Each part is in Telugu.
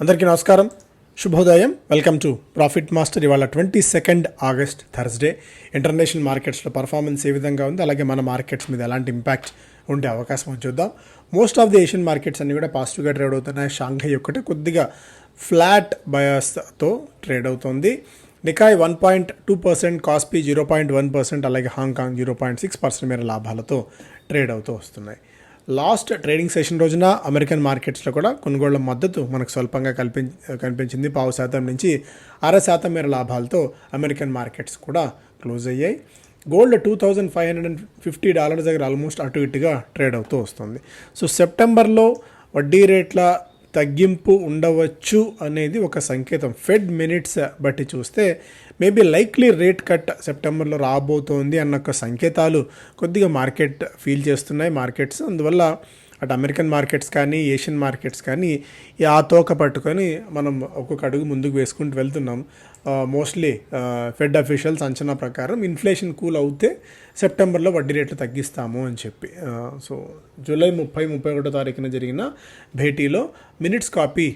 అందరికీ నమస్కారం. శుభోదయం. Welcome to profit master. ఇవాళ twenty second August Thursday. International మార్కెట్స్లో పర్ఫార్మెన్స్ ఏ విధంగా ఉంది? అలాగే మన మార్కెట్స్ మీద ఎలాంటి ఇంపాక్ట్ ఉండే అవకాశం చూద్దాం. Most of the Asian markets అన్ని కూడా పాజిటివ్గా ట్రేడ్ అవుతున్నాయి. షాంఘై ఒకటి కొద్దిగా ఫ్లాట్ బయాస్తో ట్రేడ్ అవుతుంది. Nikkei one point two percent Kospi zero point one percent అలాగే Hong Kong zero point six percent మేర లాభాలతో ట్రేడ్ అవుతూ వస్తున్నాయి. లాస్ట్ ట్రేడింగ్ సెషన్ రోజున అమెరికన్ మార్కెట్స్లో కూడా కొనుగోళ్ళ మద్దతు మనకు స్వల్పంగా కల్పి కనిపించింది. పావు శాతం నుంచి అర శాతం మేర లాభాలతో అమెరికన్ మార్కెట్స్ కూడా క్లోజ్ అయ్యాయి. Gold two thousand five hundred and fifty dollars దగ్గర ఆల్మోస్ట్ అటు ఇటుగా ట్రేడ్ అవుతూ వస్తుంది. సో సెప్టెంబర్లో వడ్డీ రేట్ల తగ్గింపు ఉండవచ్చు అనేది ఒక సంకేతం. ఫెడ్ మినిట్స్ బట్టి చూస్తే మేబీ లైక్లీ రేట్ కట్ సెప్టెంబర్లో రాబోతోంది అన్న ఒక సంకేతాలు కొద్దిగా మార్కెట్ ఫీల్ చేస్తున్నాయి మార్కెట్స్ అందువల్ల అటు అమెరికన్ మార్కెట్స్ కానీ ఏషియన్ మార్కెట్స్ కానీ ఈ ఆ తోక పట్టుకొని మనం ఒక్కొక్క అడుగు ముందుకు వేసుకుంటూ వెళ్తున్నాం. మోస్ట్లీ ఫెడ్ అఫీషియల్స్ అంచనా ప్రకారం ఇన్ఫ్లేషన్ కూల్ అవుతే సెప్టెంబర్లో వడ్డీ రేట్లు తగ్గిస్తాము అని చెప్పి. సో జూలై ముప్పై ముప్పై ఒకటో తారీఖున జరిగిన భేటీలో మినిట్స్ కాపీ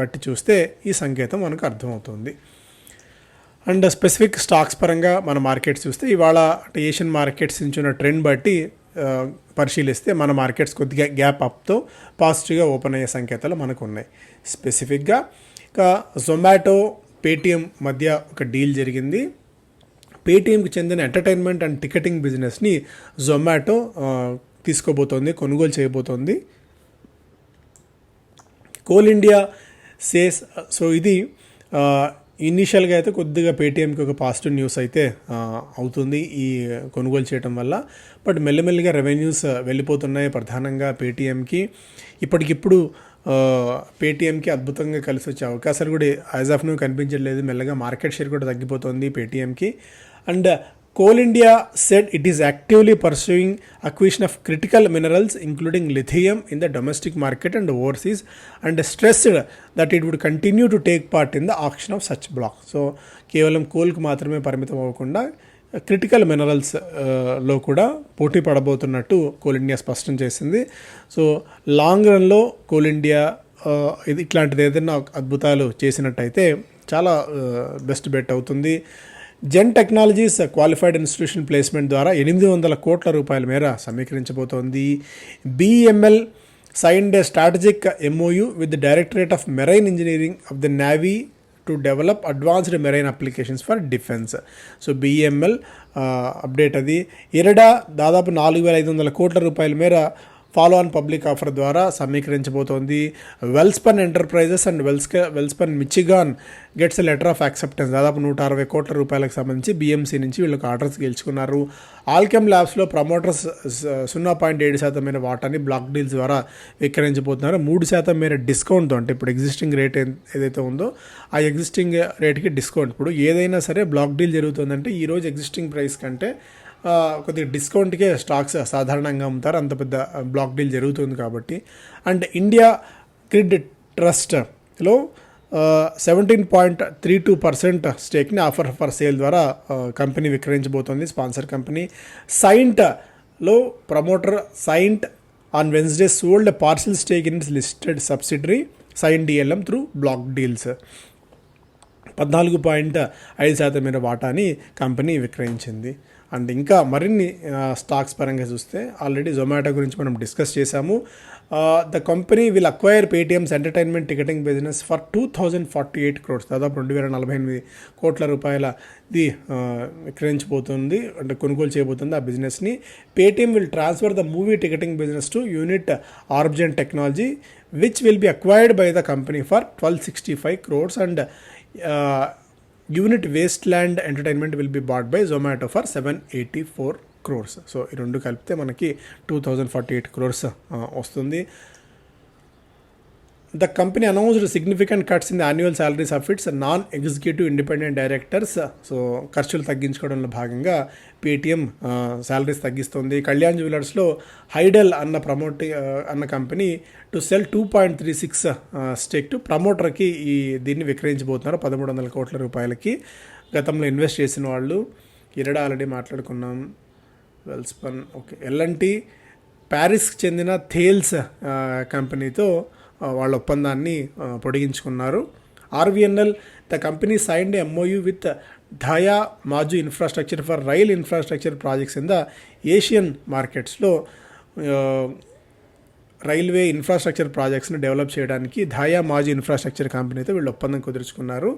బట్టి చూస్తే ఈ సంకేతం మనకు అర్థమవుతుంది. అండ్ స్పెసిఫిక్ స్టాక్స్ పరంగా మన మార్కెట్స్ చూస్తే ఇవాళ ఏషియన్ మార్కెట్స్ నుంచి ఉన్న ట్రెండ్ బట్టి పరిశీలిస్తే మన మార్కెట్స్ కొద్దిగా గ్యాప్ అప్తో పాజిటివ్గా ఓపెన్ అయ్యే సంకేతాలు మనకు ఉన్నాయి స్పెసిఫిక్గా ఇక జొమాటో పేటిఎం మధ్య ఒక డీల్ జరిగింది. పేటీఎంకి చెందిన ఎంటర్టైన్మెంట్ అండ్ టికెటింగ్ బిజినెస్ని జొమాటో తీసుకోబోతోంది కొనుగోలు చేయబోతోంది. కోల్ ఇండియా సేస్ సో ఇది ఇనీషియల్గా అయితే కొద్దిగా పేటీఎంకి ఒక పాజిటివ్ న్యూస్ అయితే అవుతుంది ఈ కొనుగోలు చేయడం వల్ల. బట్ మెల్లమెల్లిగా రెవెన్యూస్ వెళ్ళిపోతున్నాయి ప్రధానంగా పేటీఎంకి. ఇప్పటికిప్పుడు పేటీఎంకి అద్భుతంగా కలిసి వచ్చే అవకాశాలు కూడా యాజ్ ఆఫ్ నూ కనిపించట్లేదు. మెల్లగా మార్కెట్ షేర్ కూడా తగ్గిపోతుంది పేటీఎంకి. And coal India said it is actively pursuing acquisition of critical minerals including lithium in the domestic market and overseas and stressed that it would continue to take part in the auction of such block so కేవలం కోల్కు మాత్రమే పరిమితం అవ్వకుండా క్రిటికల్ మినరల్స్లో కూడా పోటీ పడబోతున్నట్టు కోల్ ఇండియా స్పష్టం చేసింది. సో లాంగ్ రన్లో కోల్ ఇండియా ఇది ఇట్లాంటిది ఏదైనా అద్భుతాలు చేసినట్టయితే చాలా బెస్ట్ బెట్ అవుతుంది. Zen technologies qualified institution placement ద్వారా ఎనిమిది వందల కోట్ల రూపాయల మేర సమీకరించబోతోంది. BML signed a strategic MOU with directorate of marine engineering of the navy to develop advanced marine applications for defence so BML update అది. ఇరడా దాదాపు నాలుగు వేల ఐదు వందల కోట్ల రూపాయల మేర ఫాలో ఆన్ పబ్లిక్ ఆఫర్ ద్వారా సమీకరించబోతోంది. Welspun enterprises and వెల్స్క Welspun Michigan gets a letter of acceptance దాదాపు నూట అరవై కోట్ల రూపాయలకు సంబంధించి బీఎంసీ నుంచి వీళ్ళకి ఆర్డర్స్ గెలుచుకున్నారు. ఆల్కెమ్ ల్యాబ్స్లో ప్రమోటర్స్ సున్నా పాయింట్ ఏడు శాతం మేర వాటాని బ్లాక్ డీల్స్ ద్వారా విక్రయించబోతున్నారు. మూడు శాతం మేర డిస్కౌంట్తో అంటే ఇప్పుడు ఎగ్జిస్టింగ్ రేట్ ఏదైతే ఉందో ఆ ఎగ్జిస్టింగ్ రేట్కి డిస్కౌంట్ ఇప్పుడు ఏదైనా సరే బ్లాక్ డీల్ జరుగుతుందంటే ఈరోజు ఎగ్జిస్టింగ్ ప్రైస్ కంటే కొద్దిగా డిస్కౌంట్కే స్టాక్స్ సాధారణంగా అమ్ముతారు. అంత పెద్ద బ్లాక్ డీల్ జరుగుతుంది కాబట్టి. And India grid ట్రస్ట్లో seventeen point three two percent స్టేక్ని offer for sale ద్వారా కంపెనీ విక్రయించబోతోంది. Sponsor company సైంట్లో promoter Cyient on Wednesday sold parcel stake in listed subsidiary Cyient DLM through block deals. పద్నాలుగు పాయింట్ ఐదు శాతం మేర వాటాని కంపెనీ విక్రయించింది. అండ్ ఇంకా మరిన్ని స్టాక్స్ పరంగా చూస్తే ఆల్రెడీ జొమాటో గురించి మనం డిస్కస్ చేశాము. The company will acquire Paytm's entertainment ticketing business for two thousand forty eight crores దాదాపు రెండు వేల నలభై ఎనిమిది కోట్ల రూపాయలది ది విక్రయించబోతుంది అంటే కొనుగోలు చేయబోతుంది ఆ బిజినెస్ని. Paytm will transfer the movie ticketing business to unit Orbgen technology which will be acquired by the company for twelve sixty five crores and unit Wasteland entertainment will be bought by Zomato for seven eighty four crores. So ఈ రెండు కలిపితే మనకి two thousand forty eight crores వస్తుంది. The company announced significant cuts in the annual salaries of its non executive independent directors so ఖర్చులు తగ్గించుకోవడంలో భాగంగా పేటీఎం శాలరీస్ తగ్గిస్తుంది. కళ్యాణ్ జ్యువెలర్స్లో హైడెల్ అన్న ప్రమోట్ అన్న company to sell two point three six stake to ప్రమోటర్కి ఈ దీన్ని విక్రయించబోతున్నారు. పదమూడు వందల కోట్ల రూపాయలకి గతంలో ఇన్వెస్ట్ చేసిన వాళ్ళు. ఇరడా ఆల్రెడీ మాట్లాడుకున్నాం. వెల్స్పన్ ఓకే ఎల్ఎన్టీ ప్యారిస్కి చెందిన థేల్స్ కంపెనీతో వాళ్ళ ఒప్పందాన్ని పొడిగించుకున్నారు. RVNL the company signed MOU with Dhaya Maju infrastructure for rail infrastructure projects in the Asian మార్కెట్స్లో రైల్వే ఇన్ఫ్రాస్ట్రక్చర్ ప్రాజెక్ట్స్ని డెవలప్ చేయడానికి ధాయా మాజీ ఇన్ఫ్రాస్ట్రక్చర్ కంపెనీతో వీళ్ళు ఒప్పందం కుదుర్చుకున్నారు.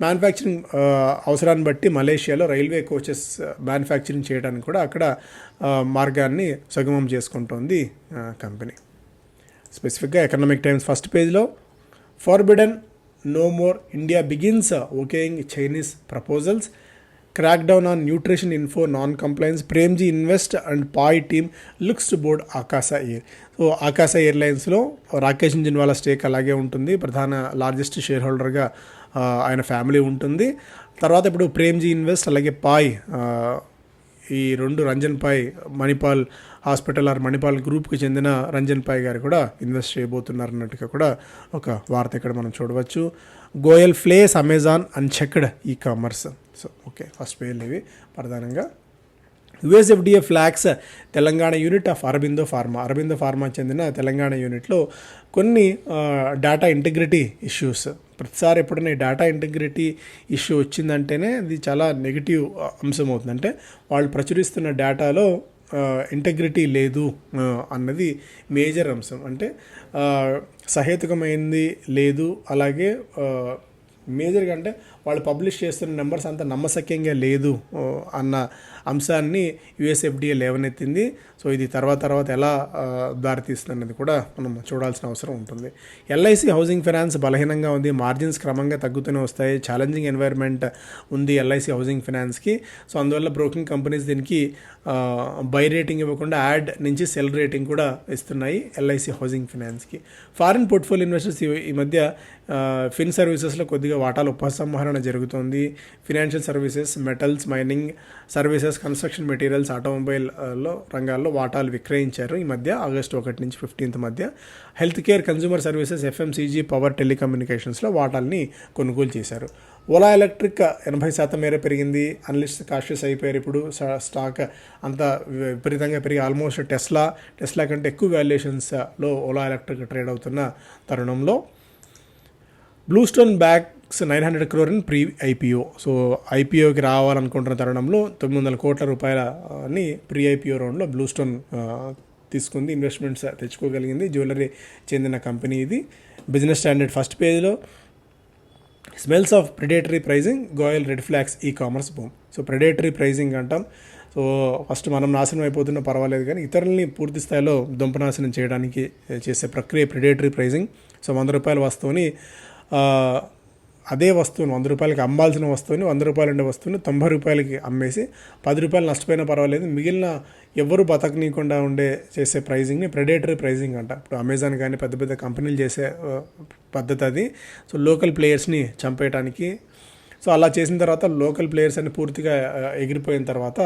మ్యానుఫ్యాక్చరింగ్ అవసరాన్ని బట్టి మలేషియాలో రైల్వే కోచెస్ మ్యానుఫ్యాక్చరింగ్ చేయడానికి కూడా అక్కడ మార్గాన్ని సుగమం చేసుకుంటోంది కంపెనీ. స్పెసిఫిక్గా ఎకనామిక్ టైమ్స్ ఫస్ట్ పేజ్లో forbidden no more India begins okaying Chinese proposals crack down on nutrition info non compliance Premji invest and Pai team looks to board Akasa air so Akasa ఎయిర్లైన్స్లో Rakesh ఇంజిన్ వాళ్ళ స్టేక్ అలాగే ఉంటుంది. ప్రధాన లార్జెస్ట్ షేర్ హోల్డర్గా ఆయన ఫ్యామిలీ ఉంటుంది. తర్వాత ఇప్పుడు ప్రేమ్జీ ఇన్వెస్ట్ అలాగే పాయ్ ఈ రెండు రంజన్ పాయ్ మణిపాల్ హాస్పిటల్ ఆర్ మణిపాల్ గ్రూప్కి చెందిన రంజన్ పాయ్ గారు కూడా ఇన్వెస్ట్ చేయబోతున్నారు అన్నట్టుగా కూడా ఒక వార్త ఇక్కడ మనం చూడవచ్చు. Goyal flays Amazon unchecked e commerce so okay first పేర్లు ఇవి ప్రధానంగా. USFDA flags Telangana unit of Aurobindo pharma. Aurobindo pharma చెందిన తెలంగాణ యూనిట్లో కొన్ని డేటా ఇంటిగ్రిటీ ఇష్యూస్. ప్రతిసారి ఎప్పుడైనా ఈ డేటా ఇంటిగ్రిటీ ఇష్యూ వచ్చిందంటేనే అది చాలా నెగిటివ్ అంశం అవుతుంది. అంటే వాళ్ళు ప్రచురిస్తున్న డేటాలో ఇంటగ్రిటీ లేదు అన్నది మేజర్ అంశం. అంటే సహేతుకమైంది లేదు అలాగే మేజర్గా అంటే వాళ్ళు పబ్లిష్ చేస్తున్న నెంబర్స్ అంత నమ్మశక్యంగా లేదు అన్న అంశాన్ని యుఎస్ఎఫ్డిఏ లేవనెత్తింది. సో ఇది తర్వాత తర్వాత ఎలా దారితీస్తుంది కూడా మనం చూడాల్సిన అవసరం ఉంటుంది. ఎల్ఐసి హౌసింగ్ ఫైనాన్స్ బలహీనంగా ఉంది మార్జిన్స్ క్రమంగా తగ్గుతూనే వస్తాయి ఛాలెంజింగ్ ఎన్వైర్న్మెంట్ ఉంది ఎల్ఐసి హౌసింగ్ ఫైనాన్స్కి. సో అందువల్ల బ్రోకింగ్ కంపెనీస్ దీనికి బై రేటింగ్ ఇవ్వకుండా యాడ్ నుంచి సెల్ రేటింగ్ కూడా ఇస్తున్నాయి ఎల్ఐసి హౌసింగ్ ఫైనాన్స్కి. ఫారిన్ పోర్ట్ఫోలియో ఇన్వెస్టర్స్ ఈ- మధ్య ఫిన్ సర్వీసెస్లో కొద్దిగా వాటాల ఉపసంహరణ జరుగుతోంది. Financial services metals mining services construction materials automobile రంగాల్లో వాటాలు విక్రయించారు. ఈ మధ్య ఆగస్టు ఒకటి నుంచి ఫిఫ్టీన్త్ మధ్య health care consumer services FMCG power టెలికమ్యూనికేషన్స్లో వాటాల్ని కొనుగోలు చేశారు. ఓలా ఎలక్ట్రిక్ ఎనభై శాతం మేర పెరిగింది. అనలిస్ట్ కాషియస్ అయిపోయారు ఇప్పుడు. స్టాక్ అంత విపరీతంగా పెరిగి ఆల్మోస్ట్ టెస్లా టెస్లా కంటే ఎక్కువ వాల్యుయేషన్స్లో ఓలా ఎలక్ట్రిక్ ట్రేడ్ అవుతున్న తరుణంలో. Bluestone back nine hundred crore in pre IPO so ఐపీఓకి రావాలనుకుంటున్న తరుణంలో తొమ్మిది వందల కోట్ల రూపాయలని ప్రీ ఐపీఓ రౌండ్లో బ్లూ స్టోన్ తీసుకుంది. ఇన్వెస్ట్మెంట్స్ తెచ్చుకోగలిగింది. జ్యువెలరీ చెందిన కంపెనీ ఇది. బిజినెస్ స్టాండర్డ్ ఫస్ట్ పేజ్లో smells of predatory pricing Goyal red flags e commerce boom so predatory pricing అంటాం. సో ఫస్ట్ మనం నాశనం అయిపోతున్నా పర్వాలేదు కానీ ఇతరులని పూర్తి స్థాయిలో దుంపనాశనం చేయడానికి చేసే ప్రక్రియ ప్రిడేటరీ ప్రైజింగ్ సో వంద రూపాయల వస్తువుని అదే వస్తువును వంద రూపాయలకి అమ్మాల్సిన వస్తువుని వంద రూపాయలు ఉండే వస్తువుని తొంభై రూపాయలకి అమ్మేసి పది రూపాయలు నష్టపోయినా పర్వాలేదు. మిగిలిన ఎవరు బతకనీయకుండా ఉండే చేసే ప్రైజింగ్ని ప్రెడేటరీ ప్రైజింగ్ అంట. ఇప్పుడు అమెజాన్ కానీ పెద్ద పెద్ద కంపెనీలు చేసే పద్ధతి అది. సో లోకల్ ప్లేయర్స్ని చంపేయటానికి సో అలా చేసిన తర్వాత లోకల్ ప్లేయర్స్ అని పూర్తిగా ఎగిరిపోయిన తర్వాత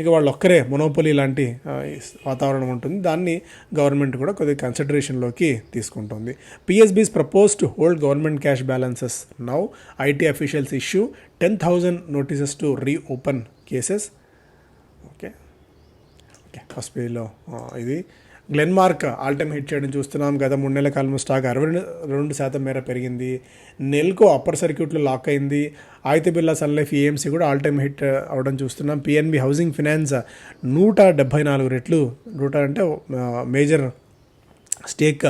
ఇక వాళ్ళు ఒక్కరే మొనోపొలి లాంటి వాతావరణం ఉంటుంది. దాన్ని గవర్నమెంట్ కూడా కొద్దిగా కన్సిడరేషన్లోకి తీసుకుంటుంది. PSBs propose to hold government cash balances now IT officials issue ten thousand notices to re open cases okay okay first పేజ్లో ఇది. గ్లెన్మార్క్ ఆల్ టైమ్ హిట్ చేయడం చూస్తున్నాం గత మూడు నెలల కాలంలో స్టాక్ అరవై రెండు- రెండు శాతం మేర పెరిగింది. నెల్కో అప్పర్ సర్క్యూట్లో లాక్ అయింది. ఆయిత బిర్లా సన్ లైఫ్ ఈఎంసీ కూడా ఆల్ టైమ్ హిట్ అవడం చూస్తున్నాం. పిఎన్బి హౌసింగ్ ఫినాన్స్ నూట డెబ్భై నాలుగు రెట్లు నూట అంటే మేజర్ స్టేక్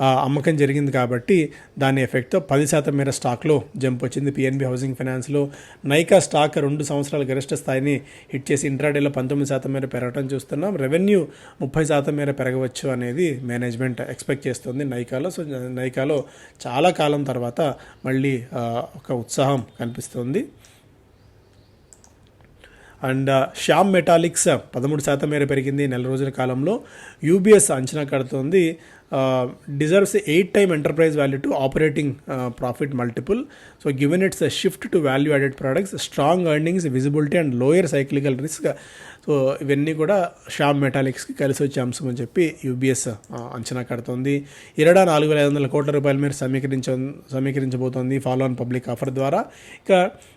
అమ్మకం జరిగింది కాబట్టి దాని ఎఫెక్ట్తో పది శాతం మేర స్టాక్లో జంప్ వచ్చింది. పిఎన్బి హౌసింగ్ ఫైనాన్స్లో నైకా స్టాక్ రెండు సంవత్సరాల గరిష్ట స్థాయిని హిట్ చేసి ఇంట్రాడేలో పంతొమ్మిది శాతం మేర పెరగడం చూస్తున్నాం. రెవెన్యూ ముప్పై శాతం మేర పెరగవచ్చు అనేది మేనేజ్మెంట్ ఎక్స్పెక్ట్ చేస్తుంది నైకాలో. సో నైకాలో చాలా కాలం తర్వాత మళ్ళీ ఒక ఉత్సాహం కనిపిస్తుంది. అండ్ శ్యామ్ మెటాలిక్స్ పదమూడు శాతం మేర పెరిగింది నెల రోజుల కాలంలో. యూబీఎస్ అంచనా కడుతోంది. Deserves eight time enterprise value to operating profit multiple so given its shift to value added products strong earnings visibility and lower cyclical risk so ఇవన్నీ కూడా శ్యామ్ మెటాలిక్స్కి కలిసి వచ్చే అంశం అని చెప్పి యూబీఎస్ uh, అంచనా కడుతోంది. ఇరడా నాలుగు వేల ఐదు వందల కోట్ల రూపాయల మేర సమీకరించ సమీకరించబోతోంది ఫాలో ఆన్ పబ్లిక్ ఆఫర్ ద్వారా. ఇక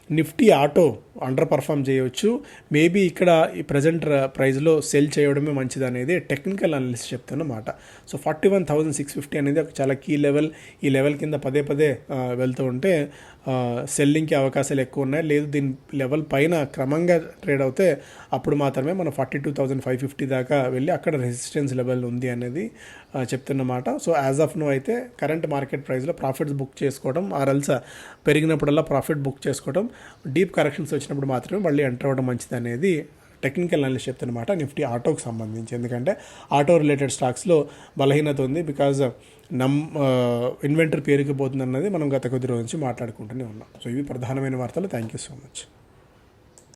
నిఫ్టీ ఆటో అండర్ పర్ఫామ్ చేయవచ్చు మేబీ ఇక్కడ ఈ ప్రజెంట్ ప్రైజ్లో సెల్ చేయడమే మంచిది అనేది technical analyst చెప్తున్నమాట. So forty one seven thousand six fifty అనేది ఒక చాలా కీ లెవెల్ ఈ లెవెల్ కింద పదే పదే వెళ్తూ ఉంటే సెల్లింగ్కి అవకాశాలు ఎక్కువ ఉన్నాయి. లేదు దీని లెవెల్ పైన క్రమంగా ట్రేడ్ అవుతే అప్పుడు మాత్రమే మనం forty two thousand five fifty దాకా వెళ్ళి అక్కడ రెసిస్టెన్స్ లెవెల్ ఉంది అనేది చెప్తున్నమాట సో యాజ్ ఆఫ్ నో అయితే కరెంట్ మార్కెట్ ప్రైస్లో ప్రాఫిట్స్ బుక్ చేసుకోవడం ఆర్ఎల్స్ పెరిగినప్పుడల్లా ప్రాఫిట్ బుక్ చేసుకోవడం డీప్ కరెక్షన్స్ వచ్చినప్పుడు మాత్రమే మళ్ళీ ఎంటర్ అవ్వడం మంచిది అనేది టెక్నికల్ అనలిస్ట్ చెప్తున్నమాట నిఫ్టీ ఆటోకి సంబంధించి. ఎందుకంటే ఆటో రిలేటెడ్ స్టాక్స్లో బలహీనత ఉంది బికాజ్ uh, నమ్ uh, ఇన్వెంటర్ పేరుకుపోతుందన్నది మనం గత కొద్ది రోజు నుంచి మాట్లాడుకుంటూనే ఉన్నాం. సో ఇవి ప్రధానమైన వార్తలు. Thank you so much